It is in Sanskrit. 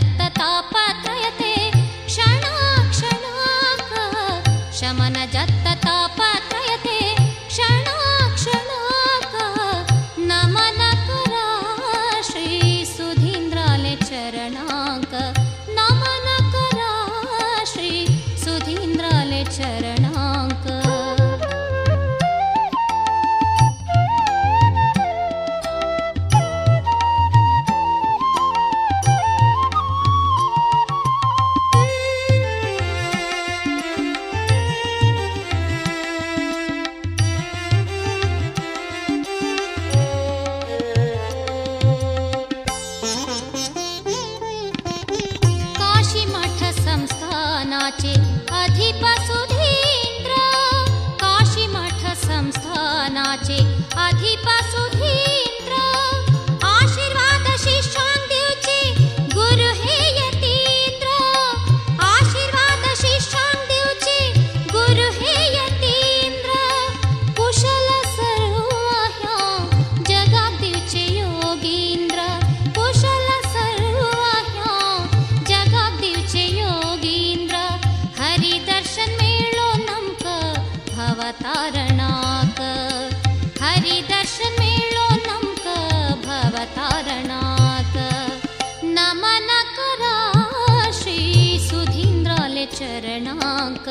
जता पात्रयते क्षणाक्षणाक शमन दत्तता पात्रयते क्षणाक्षणाक नमनकुरा श्रीसुधीन्द्राले चरणाङ्क संस्थानाचे अधिपासून भवतारणाक। हरिदश मेलो नमक भवतारणाक। नमन करा श्री नमनकरा चरणाक।